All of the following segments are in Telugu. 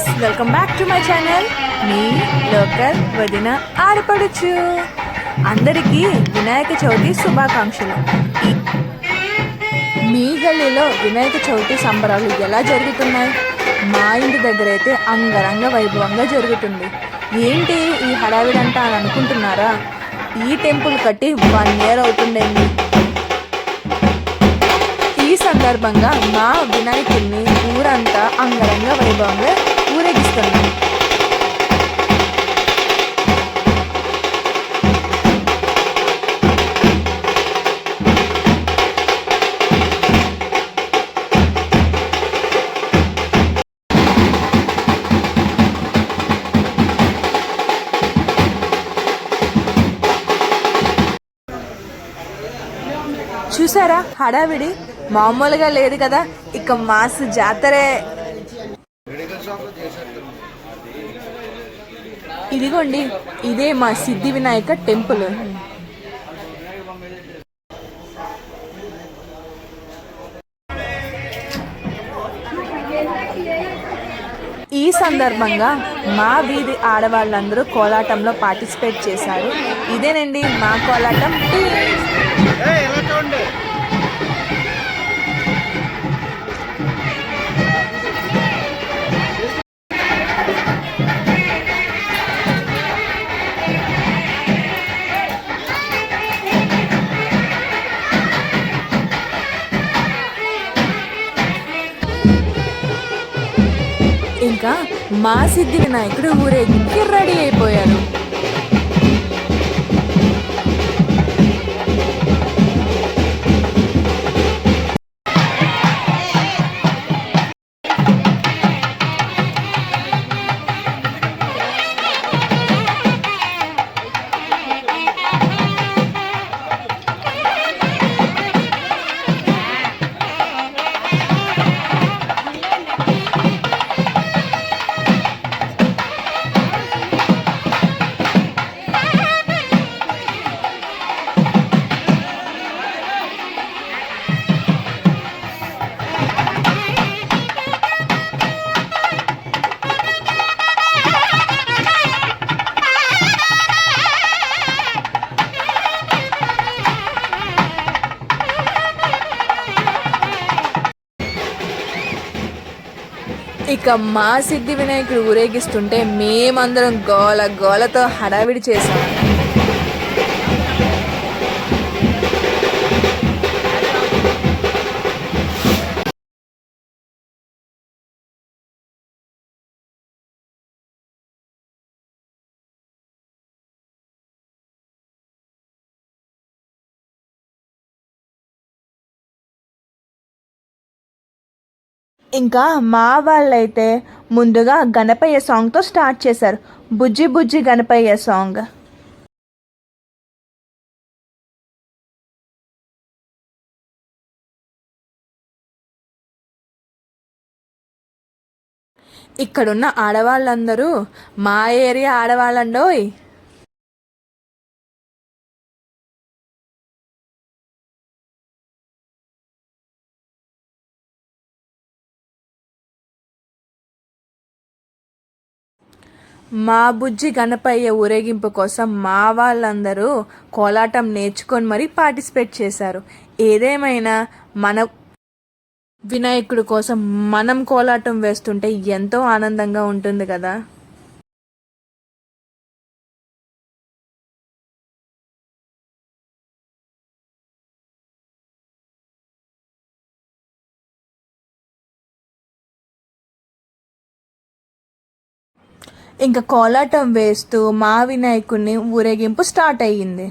Viewers welcome back to my channel me local వదిన ఆడపడుచు అందరికీ వినాయక చవితి శుభాకాంక్షలు. మీ గల్లీలో వినాయక చవితి సంబరాలు ఎలా జరుగుతున్నాయి? మా ఇంటి దగ్గర అయితే అంగరంగ వైభవంగా జరుగుతుంది. ఏంటి ఈ హడావిడంటా అని అనుకుంటున్నారా? ఈ టెంపుల్ కట్టి వన్ ఇయర్ అవుతుందండి ఈ సందర్భంగా మా వినాయకుడిని ఊరంతా అంగరంగ వైభవంగా చూసారా? హడావిడి? మామూలుగా లేదు కదా? ఇక మాస్ జాతరే ఇదిగోండి ఇదే మా సిద్ధి వినాయక టెంపుల్. ఈ సందర్భంగా మా వీధి ఆడవాళ్ళందరూ కోలాటంలో పార్టిసిపేట్ చేశారు. ఇదేనండి మా కోలాటం. ఇంకా మా సిద్ధి వినాయకుడు ఊరేగింపు రెడీ అయిపోయారు. ఇక మా సిద్ధి వినాయకుడు ఊరేగిస్తుంటే మేమందరం గోల గోలతో హడావిడి చేశాం. ఇంకా మా వాళ్ళైతే ముందుగా గణపయ్య సాంగ్తో స్టార్ట్ చేశారు. బుజ్జి బుజ్జి గణపయ్య సాంగ్. ఇక్కడున్న ఆడవాళ్ళందరూ మా ఏరియా ఆడవాళ్ళండోయ్. మా బుజ్జి గణపయ్య ఊరేగింపు కోసం మా వాళ్ళందరూ కోలాటం నేర్చుకొని మరీ పార్టిసిపేట్ చేశారు. ఏదేమైనా మన వినాయకుడి కోసం మనం కోలాటం వేస్తుంటే ఎంతో ఆనందంగా ఉంటుంది కదా. ఇంకా కోలాటం వేస్తూ మా వినాయకుడిని ఊరేగింపు స్టార్ట్ అయ్యింది.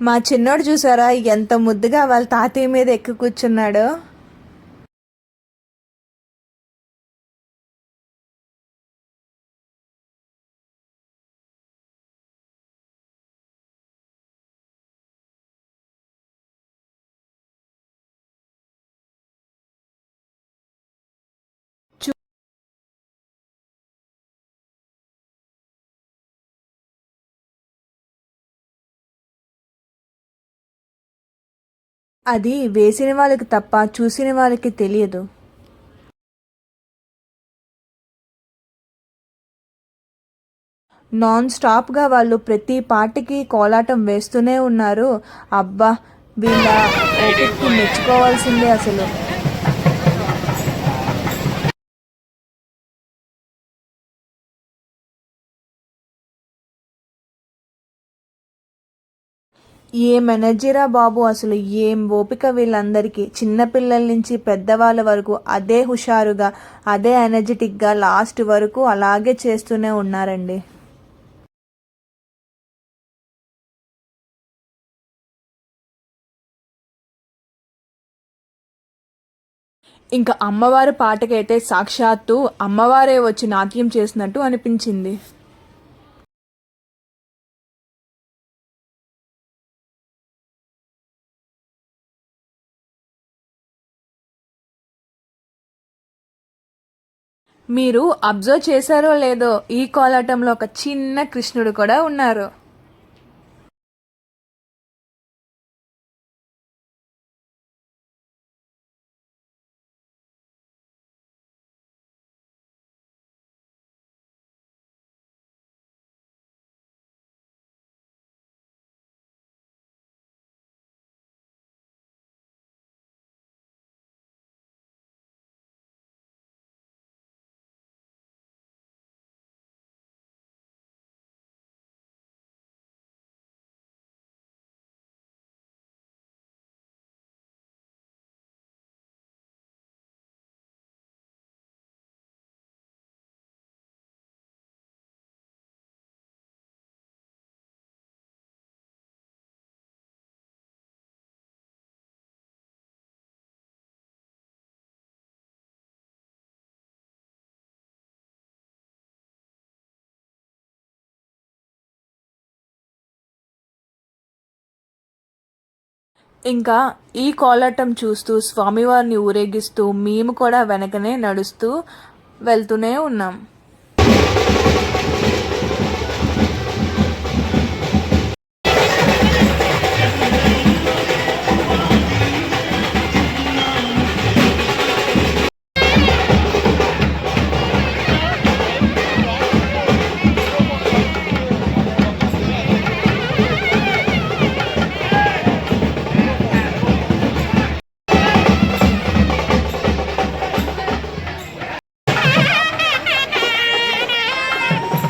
మా చిన్నోడు చూసారా ఎంత ముద్దుగా వాళ్ళ తాతయ్య మీద ఎక్కి కూర్చున్నాడో? అది వేసిన వాళ్ళకి తప్ప చూసిన వాళ్ళకి తెలియదు. నాన్ స్టాప్గా వాళ్ళు ప్రతి పాటకి కోలాటం వేస్తూనే ఉన్నారు. అబ్బా వీళ్ళ మెచ్చుకోవాల్సిందే అసలు. ఏం ఎనర్జీరా బాబు? అసలు ఏం ఓపిక వీళ్ళందరికీ? చిన్నపిల్లల నుంచి పెద్దవాళ్ళ వరకు అదే హుషారుగా అదే ఎనర్జెటిక్గా లాస్ట్ వరకు అలాగే చేస్తూనే ఉన్నారండి. ఇంకా అమ్మవారి పాటకైతే సాక్షాత్తు అమ్మవారే వచ్చి నాట్యం చేసినట్టు అనిపించింది. మీరు అబ్జర్వ్ చేశారో లేదో ఈ కోలాటంలో ఒక చిన్న కృష్ణుడు కూడా ఉన్నారు. ఇంకా ఈ కోలాటం చూస్తూ స్వామివారిని ఊరేగిస్తూ మేము కూడా వెనకనే నడుస్తూ వెళ్తూనే ఉన్నాం.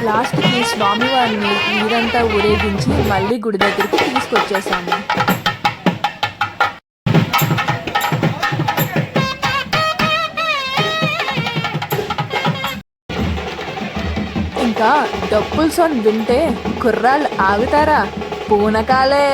లాస్ట్కి స్వామివారిని నీరంతా ఊరేగించి మళ్ళీ గుడి దగ్గరికి తీసుకొచ్చేసాము ఇంకా డప్పుల సౌండ్ వింటే కుర్రాళ్ళు ఆగుతారా? పూనకాలే.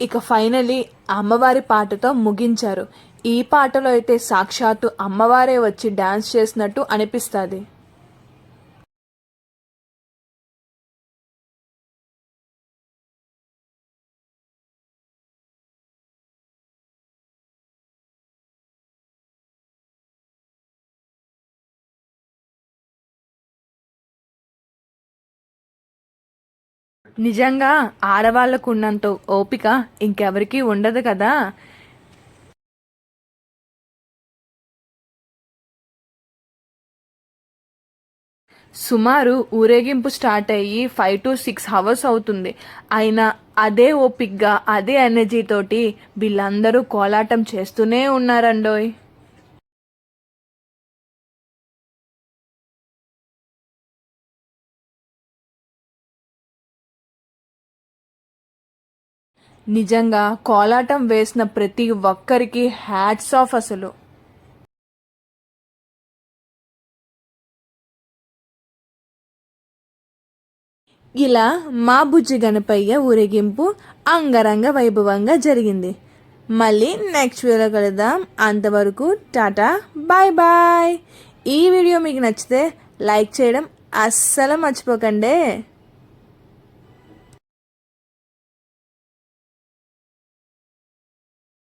ఇక ఫైనలీ అమ్మవారి పాటతో ముగించారు. ఈ పాటలో అయితే సాక్షాత్తు అమ్మవారే వచ్చి డాన్స్ చేసినట్టు అనిపిస్తుంది. నిజంగా ఆడవాళ్ళకు ఉన్నంత ఓపిక ఇంకెవరికీ ఉండదు కదా? సుమారు ఊరేగింపు స్టార్ట్ అయ్యి ఫైవ్ టు సిక్స్ అవర్స్ అవుతుంది. అయినా అదే ఓపిక్గా అదే ఎనర్జీతోటి వీళ్ళందరూ కోలాటం చేస్తూనే ఉన్నారండోయ్. నిజంగా కోలాటం వేసిన ప్రతి ఒక్కరికి హ్యాట్స్ ఆఫ్ అసలు. ఇలా మా బుజ్జి గణపయ్య ఊరేగింపు అంగరంగ వైభవంగా జరిగింది. మళ్ళీ నెక్స్ట్ వీడియో కలుద్దాం. అంతవరకు టాటా బాయ్ బాయ్. ఈ వీడియో మీకు నచ్చితే లైక్ చేయడం అస్సలు మర్చిపోకండి.